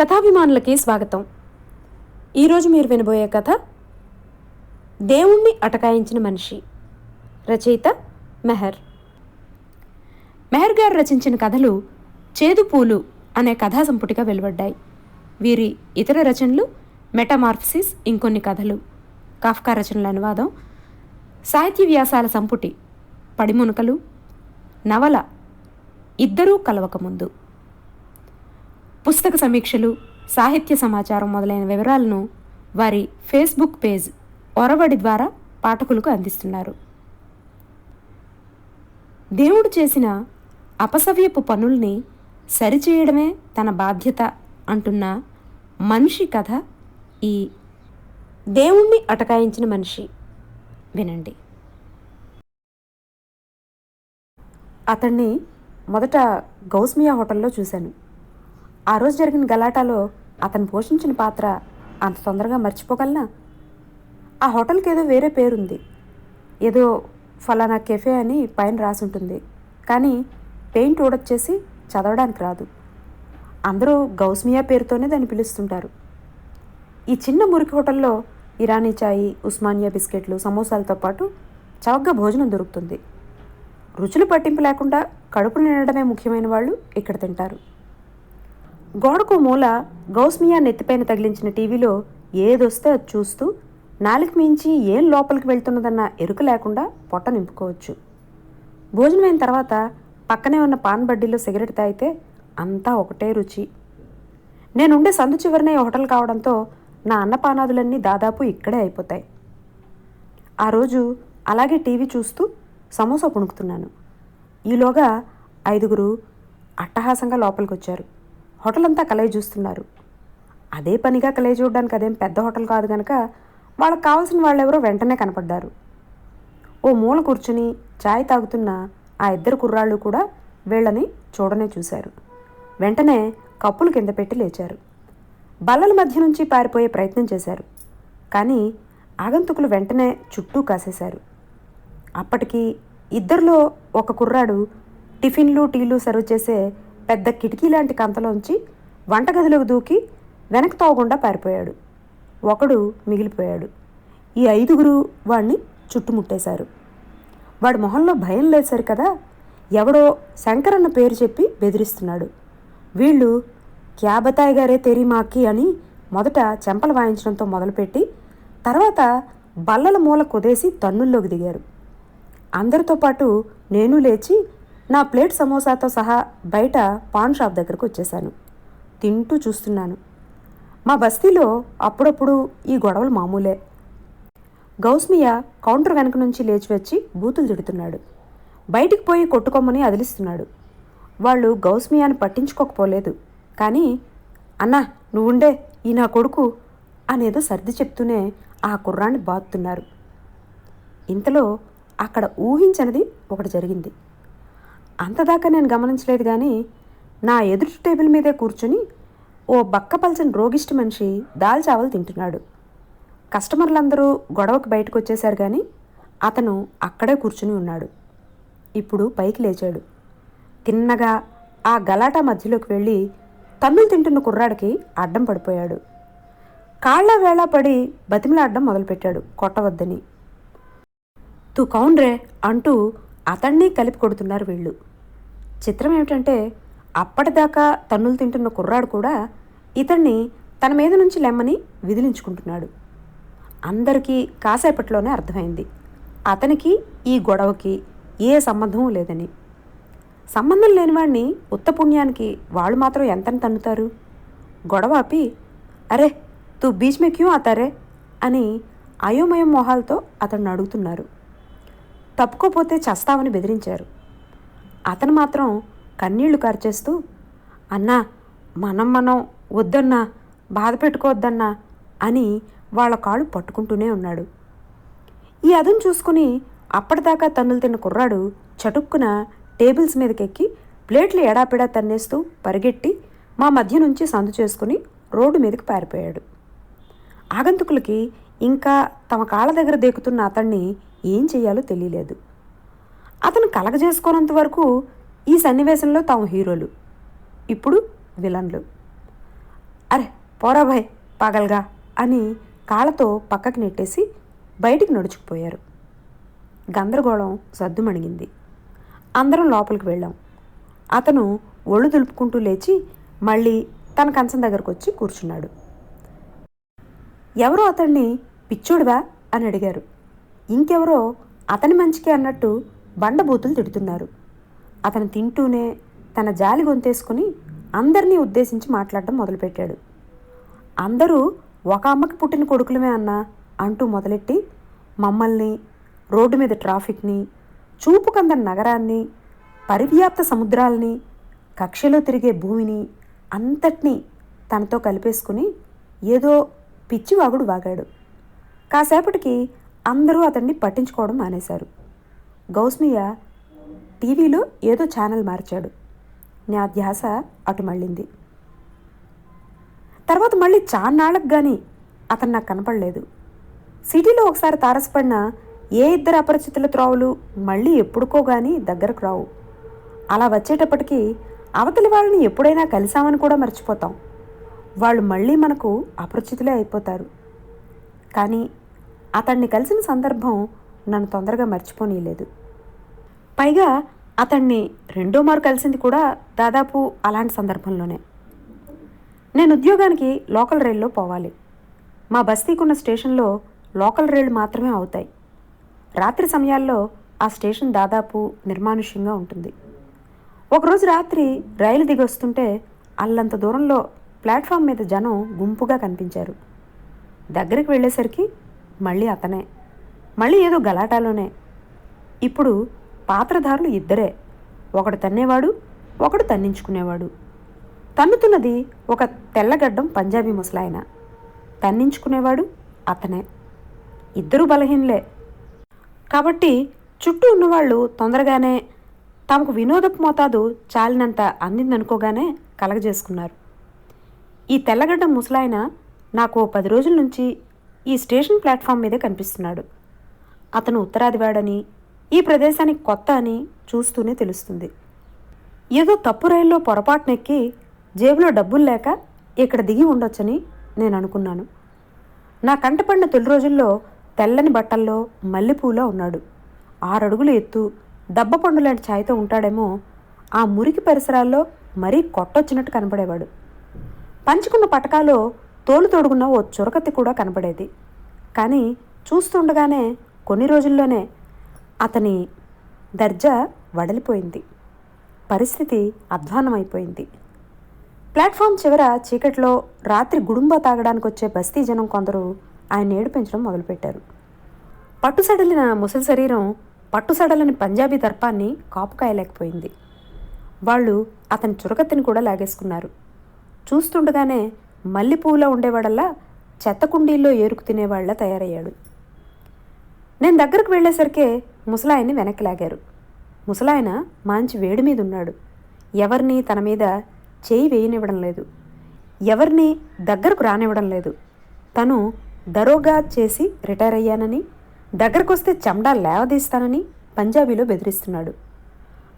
కథాభిమానులకి స్వాగతం. ఈరోజు మీరు వినబోయే కథ దేవుణ్ణి అటకాయించిన మనిషి రచయిత మెహర్. మెహర్ గారు రచించిన కథలు చేదు పూలు అనే కథా సంపుటిగా వెలువడ్డాయి. వీరి ఇతర రచనలు మెటమార్ఫసిస్ ఇంకొన్ని కథలు. కాఫ్కా రచనల అనువాదం సాహిత్య వ్యాసాల సంపుటి పడిమునకలు నవల ఇద్దరూ కలవకముందు. పుస్తక సమీక్షలు సాహిత్య సమాచారం మొదలైన వివరాలను వారి ఫేస్బుక్ పేజ్ ఒరవడి ద్వారా పాఠకులకు అందిస్తున్నారు. దేవుడు చేసిన అపసవ్యపు పనుల్ని సరిచేయడమే తన బాధ్యత అంటున్న మనిషి కథ ఈ దేవుణ్ణి అటకాయించిన మనిషి. వినండి. అతన్ని మొదట గౌస్మియా హోటల్లో చూశాను. ఆ రోజు జరిగిన గలాటాలో అతను పోషించిన పాత్ర అంత తొందరగా మర్చిపోగలనా? ఆ హోటల్కి ఏదో వేరే పేరుంది. ఏదో ఫలానా కెఫే అని పైన రాసి ఉంటుంది కానీ పెయింట్ ఊడొచ్చేసి చదవడానికి రాదు. అందరూ గౌస్మియా పేరుతోనే దాన్ని పిలుస్తుంటారు. ఈ చిన్న మురికి హోటల్లో ఇరానీ చాయ్ ఉస్మానియా బిస్కెట్లు సమోసాలతో పాటు చవకగా భోజనం దొరుకుతుంది. రుచులు పట్టింపు లేకుండా కడుపు నిండడమే ముఖ్యమైన వాళ్ళు ఇక్కడ తింటారు. గోడకు మూల గౌస్మియా నెత్తిపైన తగిలించిన టీవీలో ఏదొస్తే అది చూస్తూ నాలుగు మించి ఏం లోపలికి వెళ్తున్నదన్న ఎరుక లేకుండా పొట్ట నింపుకోవచ్చు. భోజనం అయిన తర్వాత పక్కనే ఉన్న పాన్ బడ్డీలో సిగరెట్ తాగితే అంతా ఒకటే రుచి. నేనుండే సందు చివరినే హోటల్ కావడంతో నా అన్నపానాదులన్నీ దాదాపు ఇక్కడే అయిపోతాయి. ఆ రోజు అలాగే టీవీ చూస్తూ సమోసా పుణుకుతున్నాను. ఈలోగా ఐదుగురు అట్టహాసంగా లోపలికి వచ్చారు హోటల్ అంతా కలయి చూస్తున్నారు. అదే పనిగా కలయి చూడడానికి అదేం పెద్ద హోటల్ కాదు కనుక వాళ్ళకి కావాల్సిన వాళ్ళెవరో వెంటనే కనపడ్డారు. ఓ మూల కూర్చుని చాయ్ తాగుతున్న ఆ ఇద్దరు కుర్రాళ్ళు కూడా వీళ్ళని చూడనే చూశారు. వెంటనే కప్పులు కింద పెట్టి లేచారు. బల్లల మధ్య నుంచి పారిపోయే ప్రయత్నం చేశారు. కానీ ఆగంతుకులు వెంటనే చుట్టూ కాసేశారు. అప్పటికి ఇద్దరిలో ఒక కుర్రాడు టిఫిన్లు టీలు సర్వ్ చేసే పెద్ద కిటికీ లాంటి కంతలోంచి వంటగదిలోకి దూకి వెనక తోగుండా పారిపోయాడు. ఒకడు మిగిలిపోయాడు. ఈ ఐదుగురు వాణ్ణి చుట్టుముట్టేశారు. వాడి మొహంలో భయం లేదు కదా? ఎవడో శంకర్ అన్న పేరు చెప్పి బెదిరిస్తున్నాడు. వీళ్ళు క్యాబతాయ్ గారే తెరి మాకి అని మొదట చెంపలు వాయించడంతో మొదలుపెట్టి తర్వాత బల్లల మూల కుదేసి తన్నుల్లోకి దిగారు. అందరితో పాటు నేను లేచి నా ప్లేట్ సమోసాతో సహా బయట పాన్ షాప్ దగ్గరకు వచ్చేసాను తింటూ చూస్తున్నాను. మా బస్తీలో అప్పుడప్పుడు ఈ గొడవలు మామూలే. గౌస్మియా కౌంటర్ వెనక నుంచి లేచి వచ్చి బూతులు తిడుతున్నాడు. బయటికి పోయి కొట్టుకోమని అదిలిస్తున్నాడు. వాళ్ళు గౌస్మియాను పట్టించుకోకపోలేదు. కానీ అన్నా నువ్వుండే ఈ నా కొడుకు అనేదో సర్ది చెప్తూనే ఆ కుర్రాన్ని బాతున్నారు ఇంతలో అక్కడ ఊహించనిది ఒకటి జరిగింది. అంతదాకా నేను గమనించలేదు కానీ నా ఎదుటి టేబుల్ మీదే కూర్చుని ఓ బక్కపల్చని రోగిష్టి మనిషి దాల్ చావలు తింటున్నాడు. కస్టమర్లందరూ గొడవకు బయటకు వచ్చేశారు కానీ అతను అక్కడే కూర్చుని ఉన్నాడు. ఇప్పుడు పైకి లేచాడు. తిన్నగా ఆ గలాటా మధ్యలోకి వెళ్ళి తన్నులు తింటున్న కుర్రాడికి అడ్డం పడిపోయాడు. కాళ్ళ వేళ పడి బతిమలాడడం మొదలుపెట్టాడు కొట్టవద్దని. తూ కౌండ్రే అంటూ అతన్ని కలిపి కొడుతున్నారు వీళ్ళు. చిత్రం ఏమిటంటే అప్పటిదాకా తన్నులు తింటున్న కుర్రాడు కూడా ఇతన్ని తన మీద నుంచి లెమ్మని విదిలించుకుంటున్నాడు. అందరికీ కాసేపట్లోనే అర్థమైంది. అతనికి ఈ గొడవకి ఏ సంబంధం లేదని. సంబంధం లేనివాడిని ఉత్తపుణ్యానికి వాళ్ళు మాత్రం ఎంతని తన్నుతారు? గొడవ ఆపి అరే తూ బీచ్ మే క్యూ ఆతారే? అని అయోమయం మొహాలతో అతన్ని అడుగుతున్నారు. తప్పుకోపోతే చస్తావని బెదిరించారు. అతను మాత్రం కన్నీళ్ళు కార్చేస్తూ అన్నా మనం మనం వద్దన్నా బాధ పెట్టుకోవద్దన్నా అని వాళ్ళ కాళ్ళు పట్టుకుంటూనే ఉన్నాడు. ఈ అదం చూసుకుని అప్పటిదాకా తన్నులు తిన్న కుర్రాడు చటుక్కున టేబుల్స్ మీదకెక్కి ప్లేట్లు ఎడాపిడా తన్నేస్తూ పరిగెట్టి మా మధ్య నుంచి సందు చేసుకుని రోడ్డు మీదకి పారిపోయాడు. ఆగంతుకులకి ఇంకా తమ కాళ్ళ దగ్గర దేకుతున్న అతన్ని ఏం చేయాలో తెలియలేదు. అతను కలగజేసుకోనంత వరకు ఈ సన్నివేశంలో తాము హీరోలు. ఇప్పుడు విలన్లు. అరే పోరా భయ్ పగల్గా అని కాళ్ళతో పక్కకి నెట్టేసి బయటికి నడుచుకుపోయారు. గందరగోళం సద్దుమణిగింది. అందరం లోపలికి వెళ్ళాం. అతను ఒళ్ళు దులుపుకుంటూ లేచి మళ్ళీ తన కంచం దగ్గరకు వచ్చి కూర్చున్నాడు. ఎవరో అతన్ని పిచ్చోడువా అని అడిగారు. ఇంకెవరో అతని మంచికే అన్నట్టు బండబూతులు తిడుతున్నారు. అతను తింటూనే తన జాలి గొంతేసుకుని అందరినీ ఉద్దేశించి మాట్లాడడం మొదలుపెట్టాడు. అందరూ ఒక అమ్మకి పుట్టిన కొడుకులమే అన్నా అంటూ మొదలెట్టి మమ్మల్ని రోడ్డు మీద ట్రాఫిక్ని చూపుకందని నగరాన్ని పరివ్యాప్త సముద్రాల్ని కక్షలో తిరిగే భూమిని అంతటినీ తనతో కలిపేసుకుని ఏదో పిచ్చివాగుడు వాగాడు. కాసేపటికి అందరూ అతన్ని పట్టించుకోవడం మానేశారు. గౌస్మియ టీవీలో ఏదో ఛానల్ మార్చాడు. నా ధ్యాస అటు మళ్ళింది. తర్వాత మళ్ళీ చాన్నాళ్ళకు కానీ అతను నాకు కనపడలేదు. సిటీలో ఒకసారి తారసపడిన ఏ ఇద్దరు అపరిచితుల త్రోవలు మళ్ళీ ఎప్పుడుకో కానీ దగ్గరకు రావు. అలా వచ్చేటప్పటికీ అవతలి వాళ్ళని ఎప్పుడైనా కలిసామని కూడా మర్చిపోతాం. వాళ్ళు మళ్ళీ మనకు అపరిచితులే అయిపోతారు. కానీ అతన్ని కలిసిన సందర్భం నన్ను తొందరగా మర్చిపోనీయలేదు. పైగా అతన్ని రెండో మారు కలిసింది కూడా దాదాపు అలాంటి సందర్భంలోనే. నేను ఉద్యోగానికి లోకల్ రైల్లో పోవాలి. మా బస్తీకున్న స్టేషన్లో లోకల్ రైళ్ళు మాత్రమే అవుతాయి. రాత్రి సమయాల్లో ఆ స్టేషన్ దాదాపు నిర్మానుష్యంగా ఉంటుంది. ఒకరోజు రాత్రి రైలు దిగొస్తుంటే అల్లంత దూరంలో ప్లాట్ఫామ్ మీద జనం గుంపుగా కనిపించారు. దగ్గరికి వెళ్ళేసరికి మళ్ళీ అతనే. మళ్ళీ ఏదో గలాటాలోనే. ఇప్పుడు పాత్రధారులు ఇద్దరే. ఒకడు తన్నేవాడు ఒకడు తన్నించుకునేవాడు. తన్నుతున్నది ఒక తెల్లగడ్డం పంజాబీ ముసలాయన. తన్నించుకునేవాడు అతనే. ఇద్దరు బలహీనలే. కాబట్టి చుట్టూ ఉన్నవాళ్ళు తొందరగానే తమకు వినోదపు మోతాదు చాలినంత అందిందనుకోగానే కలగజేసుకున్నారు. ఈ తెల్లగడ్డ ముసలాయన నాకు పది రోజుల నుంచి ఈ స్టేషన్ ప్లాట్ఫామ్ మీదే కనిపిస్తున్నాడు. అతను ఉత్తరాదివాడని ఈ ప్రదేశానికి కొత్త అని చూస్తూనే తెలుస్తుంది. ఏదో తప్పు రైల్లో పొరపాటునెక్కి జేబులో డబ్బులు లేక ఇక్కడ దిగి ఉండొచ్చని నేను అనుకున్నాను. నా కంటపడిన తొలి రోజుల్లో తెల్లని బట్టల్లో మల్లెపూలో ఉన్నాడు. ఆరడుగులు ఎత్తు దబ్బపండు లాంటి ఛాయతో ఉంటాడేమో ఆ మురికి పరిసరాల్లో మరీ కొట్టొచ్చినట్టు కనపడేవాడు. పంచుకున్న పటకాలో తోలు తొడుగున్న ఓ చురకత్తి కూడా కనపడేది. కానీ చూస్తుండగానే కొన్ని రోజుల్లోనే అతని దర్జా వడలిపోయింది. పరిస్థితి అధ్వానమైపోయింది ప్లాట్ఫామ్ చివర చీకట్లో రాత్రి గుడుంబ తాగడానికి వచ్చే బస్తీ జనం కొందరు ఆయన ఏడిపించడం మొదలుపెట్టారు. పట్టుసడలిన ముసలి శరీరం పట్టుసడలని పంజాబీ దర్పాన్ని కాపుకాయలేకపోయింది. వాళ్ళు అతని చురకత్తిని కూడా లాగేసుకున్నారు. చూస్తుండగానే మల్లెపూలో ఉండేవాడల్లా చెత్త కుండీల్లో ఏరుకు తినేవాళ్ళ తయారయ్యాడు. నేను దగ్గరకు వెళ్ళేసరికే ముసలాయన్ని వెనక్కి లాగారు. ముసలాయన మంచి వేడి మీద ఉన్నాడు. ఎవరిని తన మీద చేయి వేయనివ్వడం లేదు. ఎవరిని దగ్గరకు రానివ్వడం లేదు. తను దరోగా చేసి రిటైర్ అయ్యానని దగ్గరకు వస్తే చెమడా లేవదీస్తానని పంజాబీలో బెదిరిస్తున్నాడు.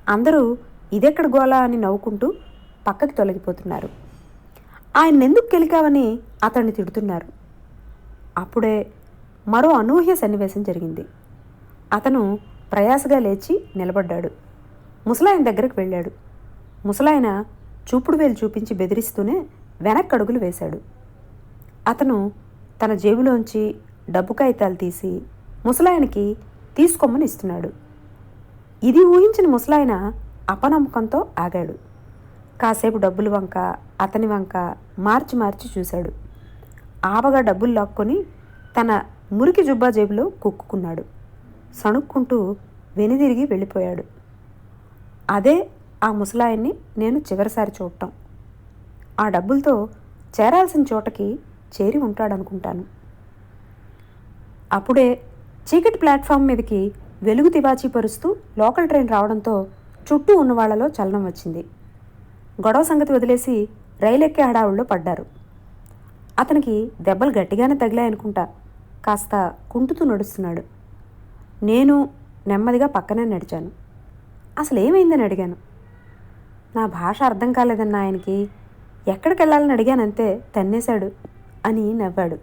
అందరూ ఇదెక్కడ గోలా అని నవ్వుకుంటూ పక్కకి తొలగిపోతున్నారు. ఆయన ఎందుకు కెలికావని అతన్ని తిడుతున్నారు. అప్పుడే మరో అనూహ్య సన్నివేశం జరిగింది. అతను ప్రయాసగా లేచి నిలబడ్డాడు. ముసలాయన దగ్గరకు వెళ్ళాడు. ముసలాయన చూపుడు వేలు చూపించి బెదిరిస్తూనే వెనక్కి అడుగులు వేశాడు. అతను తన జేబులోంచి డబ్బు కాగితాలు తీసి ముసలాయనకి తీసుకోమని ఇస్తున్నాడు. ఇది ఊహించిన ముసలాయన అపనమ్మకంతో ఆగాడు. కాసేపు డబ్బులు వంక అతని వంక మార్చి మార్చి చూశాడు. ఆవగా డబ్బులు లాక్కొని తన మురికి జుబ్బా జేబులో కుక్కుకున్నాడు. సణుక్కుంటూ వెనుదిరిగి వెళ్ళిపోయాడు. అదే ఆ ముసలాయన్ని నేను చివరిసారి చూడటం. ఆ డబ్బులతో చేరాల్సిన చోటకి చేరి ఉంటాడనుకుంటాను. అప్పుడే చీకటి ప్లాట్ఫామ్ మీదకి వెలుగు తివాచీ పరుస్తూ లోకల్ ట్రైన్ రావడంతో చుట్టూ ఉన్న వాళ్ళలో చలనం వచ్చింది. గొడవ సంగతి వదిలేసి రైలు ఎక్కే హడావుల్లో పడ్డారు. అతనికి దెబ్బలు గట్టిగానే తగిలాయనుకుంటా. కాస్త కుంటుతూ నడుస్తున్నాడు. నేను నెమ్మదిగా పక్కనే నడిచాను. అసలు ఏమైందని అడిగాను. నా భాష అర్థం కాలేదన్న ఆయనకి ఎక్కడికి వెళ్ళాలని అడిగానంతే తన్నేశాడు అని నవ్వాడు.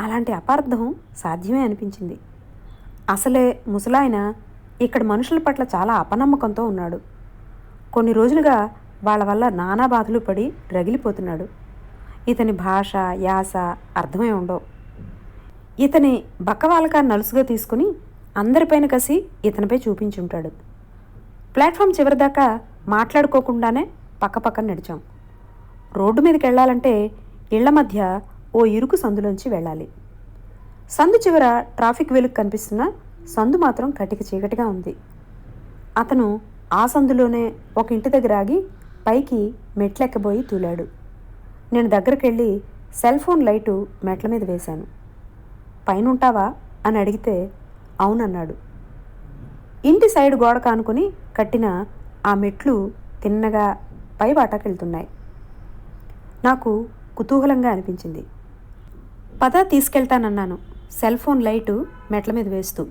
అలాంటి అపార్థం సాధ్యమే అనిపించింది. అసలే ముసలాయన ఇక్కడ మనుషుల పట్ల చాలా అపనమ్మకంతో ఉన్నాడు. కొన్ని రోజులుగా వాళ్ళ వల్ల నానా బాధలు పడి రగిలిపోతున్నాడు. ఇతని భాష యాస అర్థమై ఉండవు. ఇతని బక్కవాలక నలుసుగా తీసుకుని అందరిపైన కసి ఇతనిపై చూపించుంటాడు. ప్లాట్ఫామ్ చివరిదాకా మాట్లాడుకోకుండానే పక్కపక్కన నడిచాం. రోడ్డు మీదకి వెళ్ళాలంటే ఇళ్ళ మధ్య ఓ ఇరుకు సందులోంచి వెళ్ళాలి. సందు చివర ట్రాఫిక్ వెలుగు కనిపిస్తున్న సందు మాత్రం కటిక చీకటిగా ఉంది. అతను ఆ సందులోనే ఒక ఇంటి దగ్గర ఆగి పైకి మెట్లెక్కబోయి తూలాడు. నేను దగ్గరికి వెళ్ళి సెల్ ఫోన్ లైటు మెట్ల మీద వేశాను. పైన ఉంటావా అని అడిగితే అవునన్నాడు. ఇంటి సైడ్ గోడ కానుకొని కట్టిన ఆ మెట్లు తిన్నగా పై వాటాకెళ్తున్నాయి నాకు కుతూహలంగా అనిపించింది. పద తీసుకెళ్తానన్నాను. సెల్ ఫోన్ లైటు మెట్ల మీద వేస్తూ.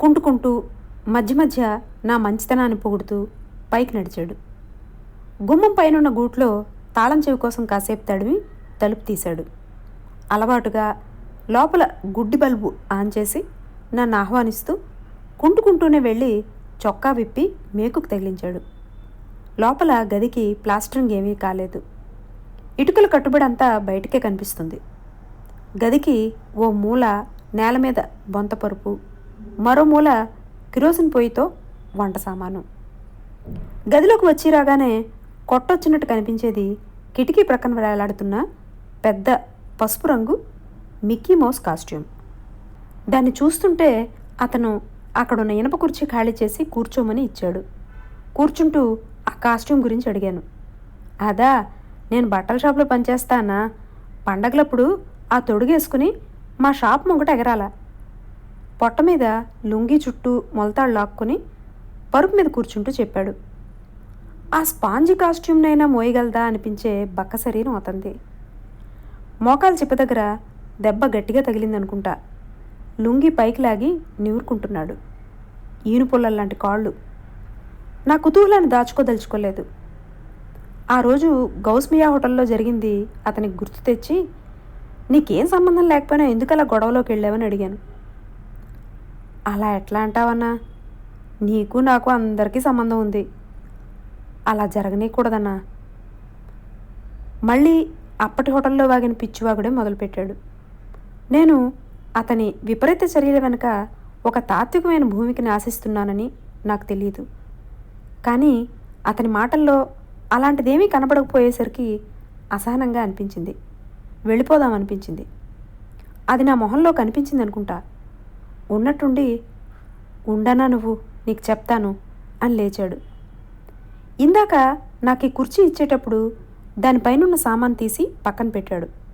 కుంటుకుంటూ మధ్య మధ్య నా మంచితనాన్ని పొగుడుతూ పైకి నడిచాడు. గుమ్మం పైనున్న గూట్లో తాళం చెవి కోసం కాసేపు తడివి తలుపు తీశాడు. అలవాటుగా లోపల గుడ్డి బల్బు ఆన్ చేసి నన్ను ఆహ్వానిస్తూ కుంటుకుంటూనే వెళ్ళి చొక్కా విప్పి మేకుకు తగిలించాడు. లోపల గదికి ప్లాస్టరింగ్ ఏమీ కాలేదు. ఇటుకల కట్టుబడి అంతా బయటకే కనిపిస్తుంది. గదికి ఓ మూల నేల మీద బొంత పరుపు మరో మూల కిరోసిన్ పొయ్యితో వంట సామాను. గదిలోకి వచ్చి రాగానే కొట్టొచ్చినట్టు కనిపించేది కిటికీ ప్రక్కన వేలాడుతున్న పెద్ద పసుపు రంగు మిక్కీ మౌస్ కాస్ట్యూమ్. దాన్ని చూస్తుంటే అతను అక్కడున్న ఇనప కుర్చీ ఖాళీ చేసి కూర్చోమని ఇచ్చాడు. కూర్చుంటూ ఆ కాస్ట్యూమ్ గురించి అడిగాను. అదా నేను బట్టల షాప్లో పనిచేస్తానా? పండగలప్పుడు ఆ తొడుగేసుకుని మా షాప్ ముంగట ఎగరాల. పొట్ట మీద లుంగి చుట్టూ మొలతాడు లాక్కుని పరుపు మీద కూర్చుంటూ చెప్పాడు. ఆ స్పాంజి కాస్ట్యూమ్నైనా మోయగలదా? అనిపించే బక్క శరీరం అతంది మోకాలు చిప్ప దగ్గర దెబ్బ గట్టిగా తగిలిందనుకుంటా. లుంగి పైకి లాగి నివురుకుంటున్నాడు. ఈనుపుల్లల్లాంటి కాళ్ళు. నా కుతూహలాన్ని దాచుకోదలుచుకోలేదు. ఆ రోజు గౌస్మియా హోటల్లో జరిగింది అతనికి గుర్తు తెచ్చి నీకేం సంబంధం లేకపోయినా ఎందుకలా గొడవలోకి వెళ్ళావని అడిగాను. అలా ఎట్లా అంటావన్నా? నీకు నాకు అందరికీ సంబంధం ఉంది. అలా జరగనీయకూడదన్నా మళ్ళీ అప్పటి హోటల్లో వాగిన పిచ్చివాగుడే మొదలుపెట్టాడు. నేను అతని విపరీత చర్యల వెనుక ఒక తాత్వికమైన భూమికిని ఆశిస్తున్నానని నాకు తెలియదు కానీ అతని మాటల్లో అలాంటిదేమీ కనపడకపోయేసరికి అసహనంగా అనిపించింది. వెళ్ళిపోదాం అనిపించింది. అది నా మొహంలో కనిపించింది అనుకుంటా. ఉన్నట్టుండి ఉండనా నువ్వు? నీకు చెప్తాను అని లేచాడు. ఇందాక నాకు ఈ కుర్చీ ఇచ్చేటప్పుడు దానిపైనున్న సామాన్ తీసి పక్కన పెట్టాడు.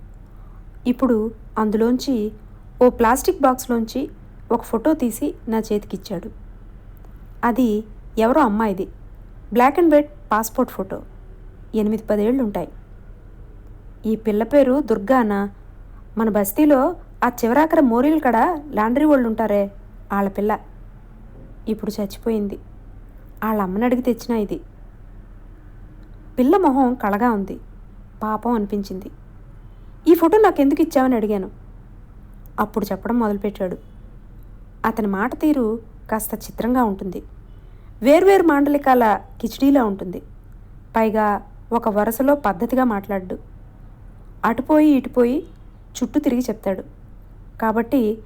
ఇప్పుడు అందులోంచి ఓ ప్లాస్టిక్ బాక్స్లోంచి ఒక ఫోటో తీసి నా చేతికిచ్చాడు. అది ఎవరో అమ్మాయిది. Black and white passport photo. ఎనిమిది పదేళ్ళు ఉంటాయి ఈ పిల్ల పేరు దుర్గానా మన బస్తీలో ఆ చివరాకర మోరీలు కడ లాండ్రీ వాళ్ళు ఉంటారే వాళ్ళ పిల్ల. ఇప్పుడు చచ్చిపోయింది. వాళ్ళ అమ్మని అడిగి తెచ్చిన ఇది. పిల్ల మొహం కళగా ఉంది. పాపం అనిపించింది. ఈ ఫోటో నాకెందుకు ఇచ్చావని అడిగాను. అప్పుడు చెప్పడం మొదలుపెట్టాడు. అతని మాట తీరు కాస్త చిత్రంగా ఉంటుంది. వేర్వేరు మాండలికాల కిచిడీలా ఉంటుంది. పైగా ఒక వరుసలో పద్ధతిగా మాట్లాడు అటుపోయి ఇటుపోయి చుట్టూ తిరిగి చెప్తాడు. కాబట్టి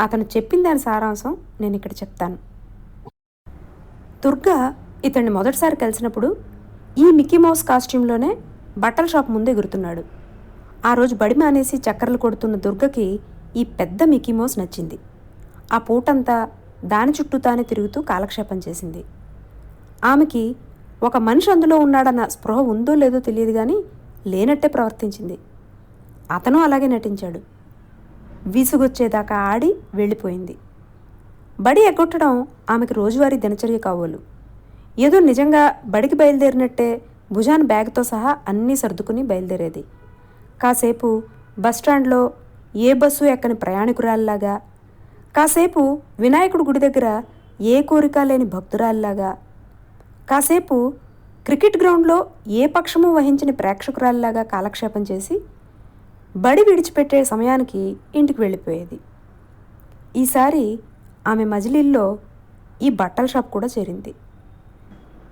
అతను చెప్పిన దాని సారాంశం నేను ఇక్కడ చెప్తాను. దుర్గా ఇతన్ని మొదటిసారి కలిసినప్పుడు ఈ మిక్కీ మౌస్ కాస్ట్యూమ్లోనే బట్టల షాప్ ముందు ఎగురుతున్నాడు. ఆ రోజు బడి మానేసి చక్కర్లు కొడుతున్న దుర్గకి ఈ పెద్ద మిక్కీ నచ్చింది. ఆ పూటంతా దాని చుట్టూ తానే తిరుగుతూ కాలక్షేపం చేసింది. ఆమెకి ఒక మనిషి అందులో ఉన్నాడన్న స్పృహ ఉందో లేదో తెలియదు కానీ లేనట్టే ప్రవర్తించింది. అతను అలాగే నటించాడు. విసుగొచ్చేదాకా ఆడి వెళ్ళిపోయింది. బడి ఎగ్గొట్టడం ఆమెకి రోజువారీ దినచర్య కావోలు. ఏదో నిజంగా బడికి బయలుదేరినట్టే భుజాన్ బ్యాగ్తో సహా అన్నీ సర్దుకుని బయలుదేరేది. కాసేపు బస్టాండ్లో ఏ బస్సు ఎక్కని ప్రయాణికురాల్లాగా కాసేపు వినాయకుడి గుడి దగ్గర ఏ కోరిక లేని భక్తురాల్లాగా కాసేపు క్రికెట్ గ్రౌండ్లో ఏ పక్షము వహించిన ప్రేక్షకురాల్లాగా కాలక్షేపం చేసి బడి విడిచిపెట్టే సమయానికి ఇంటికి వెళ్ళిపోయేది. ఈసారి ఆమె మజిలీల్లో ఈ బట్టల షాప్ కూడా చేరింది.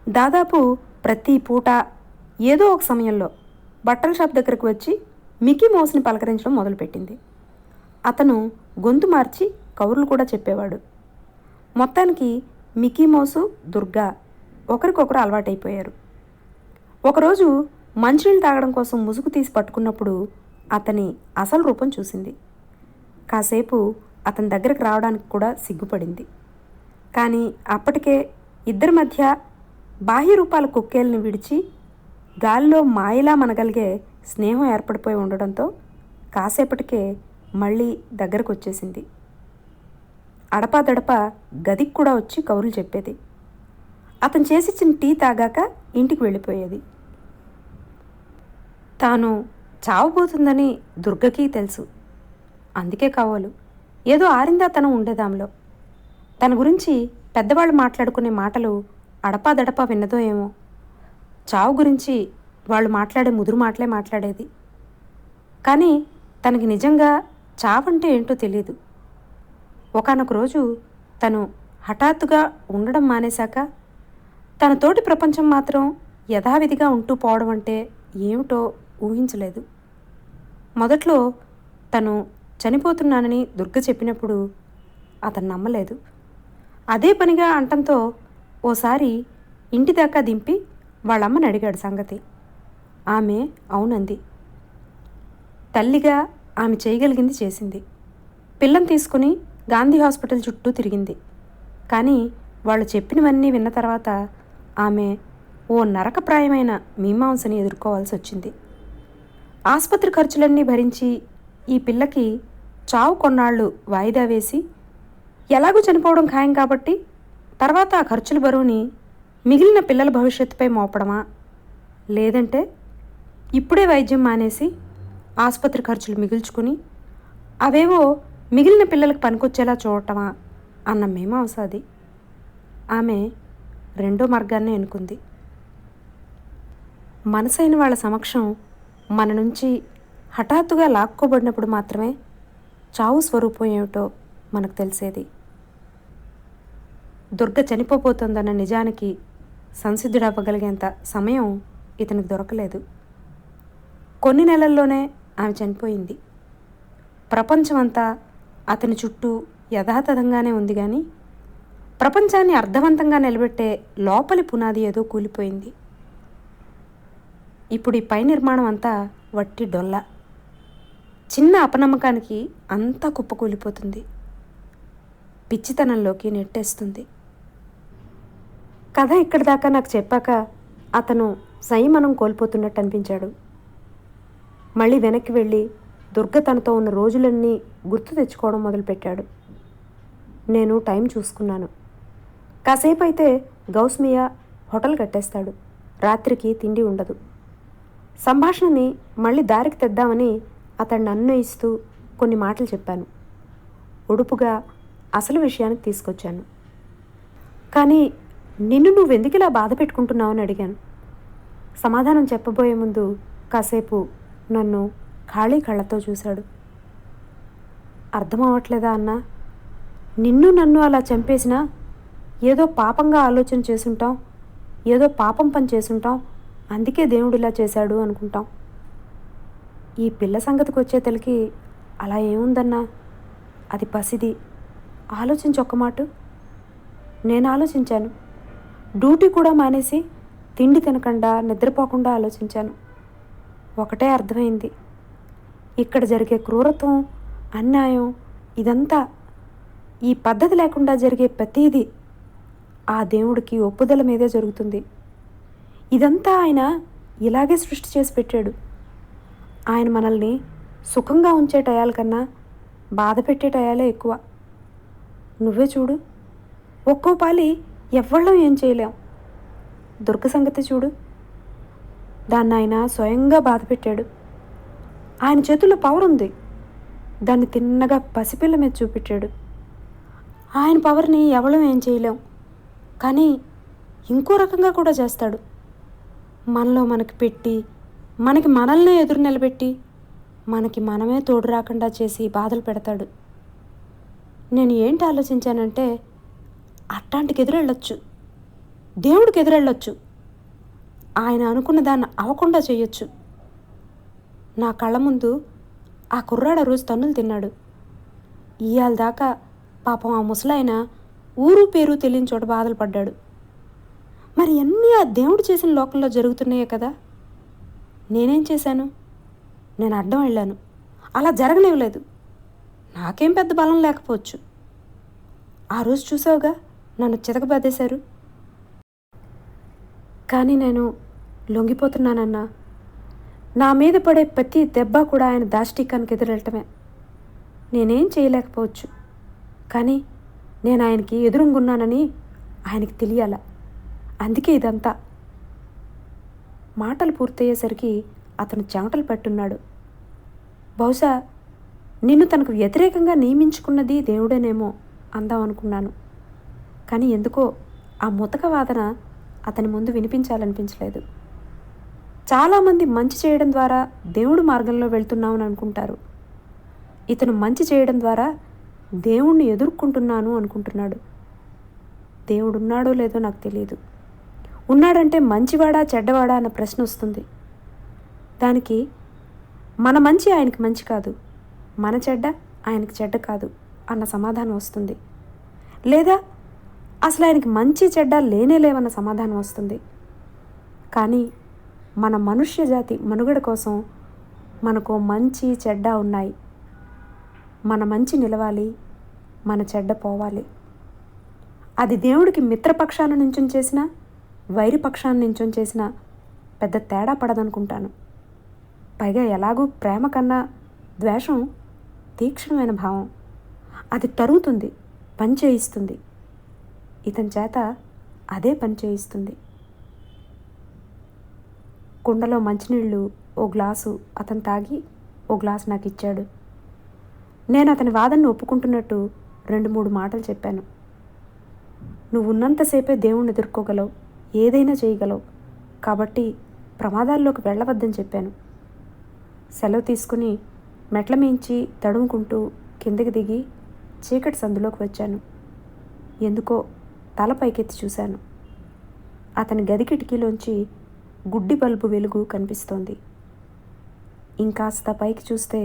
దాదాపు ప్రతి పూట ఏదో ఒక సమయంలో బట్టల షాప్ దగ్గరకు వచ్చి మికీ మౌస్ని పలకరించడం మొదలుపెట్టింది. అతను గొంతు మార్చి కౌరులు కూడా చెప్పేవాడు. మొత్తానికి మికీ మౌసు దుర్గా ఒకరికొకరు అలవాటైపోయారు. ఒకరోజు మంచినీళ్ళు తాగడం కోసం ముసుగు తీసి పట్టుకున్నప్పుడు అతని అసలు రూపం చూసింది. కాసేపు అతని దగ్గరకు రావడానికి కూడా సిగ్గుపడింది. కానీ అప్పటికే ఇద్దరి మధ్య బాహ్య రూపాల కుక్కేల్ని విడిచి గాలిలో మాయలా మనగలిగే స్నేహం ఏర్పడిపోయి ఉండడంతో కాసేపటికే మళ్ళీ దగ్గరకు వచ్చేసింది అడపాదడప గదికి కూడా వచ్చి కౌరులు చెప్పేది. అతను చేసిచ్చిన టీ తాగాక ఇంటికి వెళ్ళిపోయేది. తాను చావబోతుందని దుర్గకి తెలుసు. అందుకే కావాలు. ఏదో ఆరిందా తను ఉండేదాంలో. తన గురించి పెద్దవాళ్ళు మాట్లాడుకునే మాటలు అడపాదడపా విన్నదో ఏమో. చావు గురించి వాళ్ళు మాట్లాడే ముదురు మాటలే మాట్లాడేది. కానీ తనకి నిజంగా చావంటే ఏంటో తెలియదు ఒకనొక రోజు తను హఠాత్తుగా ఉండడం మానేశాక తన తోటి ప్రపంచం మాత్రం యథావిధిగా ఉంటూ పోవడం అంటే ఏమిటో ఊహించలేదు. మొదట్లో తను చనిపోతున్నానని దుర్గ చెప్పినప్పుడు అతను నమ్మలేదు. అదే పనిగా అంటంతో ఓసారి ఇంటి దాకా దింపి వాళ్ళమ్మని అడిగాడు సంగతి. ఆమె అవునంది. తల్లిగా ఆమె చేయగలిగింది చేసింది. పిల్లం తీసుకుని గాంధీ హాస్పిటల్ చుట్టూ తిరిగింది. కానీ వాళ్ళు చెప్పినవన్నీ విన్న తర్వాత ఆమె ఓ నరకప్రాయమైన మీమాంసని ఎదుర్కోవాల్సి వచ్చింది. ఆసుపత్రి ఖర్చులన్నీ భరించి ఈ పిల్లకి చావు కొన్నాళ్ళు వాయిదా వేసి ఎలాగూ చనిపోవడం ఖాయం కాబట్టి తర్వాత ఆ ఖర్చుల బరువుని మిగిలిన పిల్లల భవిష్యత్తుపై మోపడమా? లేదంటే ఇప్పుడే వైద్యం మానేసి ఆసుపత్రి ఖర్చులు మిగుల్చుకుని అవేవో మిగిలిన పిల్లలకు పనికొచ్చేలా చూడటమా అన్న మీమాంస ఆమె రెండో మార్గాన్ని ఎన్నుకుంది మనసైన వాళ్ళ సమక్షం మన నుంచి హఠాత్తుగా లాక్కోబడినప్పుడు మాత్రమే చావు స్వరూపం ఏమిటో మనకు తెలిసేది. దుర్గ చనిపోబోతోందన్న నిజానికి సంసిద్ధుడవ్వగలిగేంత సమయం ఇతనికి దొరకలేదు. కొన్ని నెలల్లోనే ఆమె చనిపోయింది. ప్రపంచమంతా అతని చుట్టూ యథాతథంగానే ఉంది కానీ ప్రపంచాన్ని అర్థవంతంగా నిలబెట్టే లోపలి పునాది ఏదో కూలిపోయింది. ఇప్పుడు ఈ పై నిర్మాణం అంతా వట్టి డొల్ల. చిన్న అపనమ్మకానికి అంతా కుప్పకూలిపోతుంది పిచ్చితనంలోకి నెట్టేస్తుంది. కథ ఇక్కడి దాకా నాకు చెప్పాక అతను సంయమనం కోల్పోతున్నట్టు అనిపించాడు. మళ్ళీ వెనక్కి వెళ్ళి దుర్గ తనతో ఉన్న రోజులన్నీ గుర్తు తెచ్చుకోవడం మొదలుపెట్టాడు. నేను టైం చూసుకున్నాను. కాసేపు అయితే గౌస్మియా హోటల్ కట్టేస్తాడు. రాత్రికి తిండి ఉండదు. సంభాషణని మళ్ళీ దారికి తెద్దామని అతన్ని అన్వయిస్తూ కొన్ని మాటలు చెప్పాను. ఉడుపుగా అసలు విషయానికి తీసుకొచ్చాను. కానీ నిన్ను నువ్వెందుకు ఇలా బాధ పెట్టుకుంటున్నావని అడిగాను. సమాధానం చెప్పబోయే ముందు కాసేపు నన్ను ఖాళీ కళ్ళతో చూశాడు. అర్థమవట్లేదా అన్నా? నిన్ను నన్ను అలా చంపేసినా ఏదో పాపంగా ఆలోచన చేసుంటాం ఏదో పాపం పని చేసుంటాం అందుకే దేవుడు ఇలా చేశాడు అనుకుంటాం. ఈ పిల్ల సంగతికి వచ్చే తలకి అలా ఏముందన్నా? అది పసిది. ఆలోచించి ఒక్క మాట. నేను ఆలోచించాను. డ్యూటీ కూడా మానేసి తిండి తినకుండా నిద్రపోకుండా ఆలోచించాను. ఒకటే అర్థమైంది. ఇక్కడ జరిగే క్రూరత్వం అన్యాయం ఇదంతా ఈ పద్ధతి లేకుండా జరిగే ప్రతీది ఆ దేవుడికి ఒప్పుదల మీదే జరుగుతుంది. ఇదంతా ఆయన ఇలాగే సృష్టి చేసి పెట్టాడు. ఆయన మనల్ని సుఖంగా ఉంచే టయాల కన్నా బాధ పెట్టే టయాలే ఎక్కువ. నువ్వే చూడు. ఒక్కో పాలి ఎవ్వళ్ళం ఏం చేయలేం. దుర్గ సంగతి చూడు. దాన్ని ఆయన స్వయంగా బాధ పెట్టాడు. ఆయన చేతుల్లో పవర్ ఉంది. దాన్ని తిన్నగా పసిపిల్ల మీద చూపెట్టాడు. ఆయన పవర్ని ఎవడం ఏం చేయలేం. కానీ ఇంకో రకంగా కూడా చేస్తాడు. మనలో మనకి పెట్టి మనకి మనల్ని ఎదురు నిలబెట్టి మనకి మనమే తోడు రాకుండా చేసి బాధలు పెడతాడు. నేను ఏంటి ఆలోచించానంటే అట్లాంటికి ఎదురెళ్ళొచ్చు. దేవుడికి ఎదురెళ్ళొచ్చు. ఆయన అనుకున్న దాన్ని అవ్వకుండా చేయొచ్చు. నా కళ్ళ ముందు ఆ కుర్రాడ రోజు తన్నులు తిన్నాడు. ఇవాళ దాకా పాపం ఆ ముసలాయన ఊరు పేరు తెలియని చోట బాధలు పడ్డాడు. మరి అన్నీ ఆ దేవుడు చేసిన లోకంలో జరుగుతున్నాయే కదా. నేనేం చేశాను? నేను అడ్డం వెళ్ళాను. అలా జరగనివ్వలేదు. నాకేం పెద్ద బలం లేకపోవచ్చు. ఆ రోజు చూసావుగా? నన్ను చితకబాదేశారు కానీ నేను లొంగిపోతున్నానన్నా. నా మీద పడే ప్రతి దెబ్బ కూడా ఆయన దాష్టికానికి ఎదురెళ్ళటమే. నేనేం చేయలేకపోవచ్చు. కానీ నేను ఆయనకి ఎదురుంగున్నానని ఆయనకి తెలియాల. అందుకే ఇదంతా. మాటలు పూర్తయ్యేసరికి అతను చెమటలు పెట్టున్నాడు. బహుశా నిన్ను తనకు వ్యతిరేకంగా నియమించుకున్నది దేవుడేనేమో అందాం అనుకున్నాను. కానీ ఎందుకో ఆ ముతక వాదన అతని ముందు వినిపించాలనిపించలేదు. చాలామంది మంచి చేయడం ద్వారా దేవుడు మార్గంలో వెళ్తున్నామని అనుకుంటారు. ఇతను మంచి చేయడం ద్వారా దేవుణ్ణి ఎదుర్కొంటున్నాను అనుకుంటున్నాడు. దేవుడు ఉన్నాడో లేదో నాకు తెలియదు ఉన్నాడంటే మంచివాడా చెడ్డవాడా అన్న ప్రశ్న వస్తుంది. దానికి మన మంచి ఆయనకి మంచి కాదు మన చెడ్డ ఆయనకి చెడ్డ కాదు అన్న సమాధానం వస్తుంది. లేదా అసలు ఆయనకి మంచి చెడ్డ లేనే లేవన్న సమాధానం వస్తుంది. కానీ మన మనుష్య జాతి మనుగడ కోసం మనకు మంచి చెడ్డ ఉన్నాయి. మన మంచి నిలవాలి మన చెడ్డ పోవాలి. అది దేవుడికి మిత్రపక్షాన నుంచొని చేసిన వైరిపక్షాన నుంచొని చేసిన పెద్ద తేడా పడదనుకుంటాను. పైగా ఎలాగూ ప్రేమ కన్నా ద్వేషం తీక్షణమైన భావం. అది తరుగుతుంది పని చేయిస్తుంది. ఇతని చేత అదే పని చేయిస్తుంది. కుండలో మంచినీళ్ళు ఓ గ్లాసు అతను తాగి ఓ గ్లాసు నాకు ఇచ్చాడు. నేను అతని వాదనను ఒప్పుకుంటున్నట్టు రెండు మూడు మాటలు చెప్పాను. నువ్వు ఉన్నంతసేపే దేవుణ్ణి ఎదుర్కోగలవు ఏదైనా చేయగలవు. కాబట్టి ప్రమాదాల్లోకి వెళ్ళవద్దని చెప్పాను. సెలవు తీసుకుని మెట్ల మించి తడుముకుంటూ కిందకి దిగి చీకటి సందులోకి వచ్చాను. ఎందుకో తల పైకెత్తి చూశాను. అతని గది కిటికీలోంచి గుడ్డి బల్బు వెలుగు కనిపిస్తోంది. ఇంకాస్త పైకి చూస్తే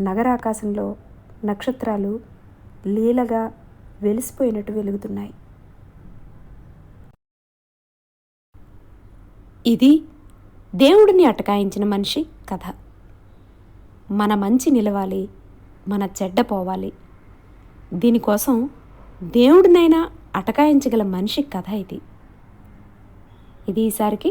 నగరాకాశంలో నక్షత్రాలు లీలగా వెలిసిపోయినట్టు వెలుగుతున్నాయి. ఇది దేవుడిని అటకాయించిన మనిషి కథ. మన మంచి నిలవాలి మన చెడ్డ పోవాలి. దీనికోసం దేవుడినైనా అటకాయించగల మనిషి కథ ఇది. ఇది ఈసారికి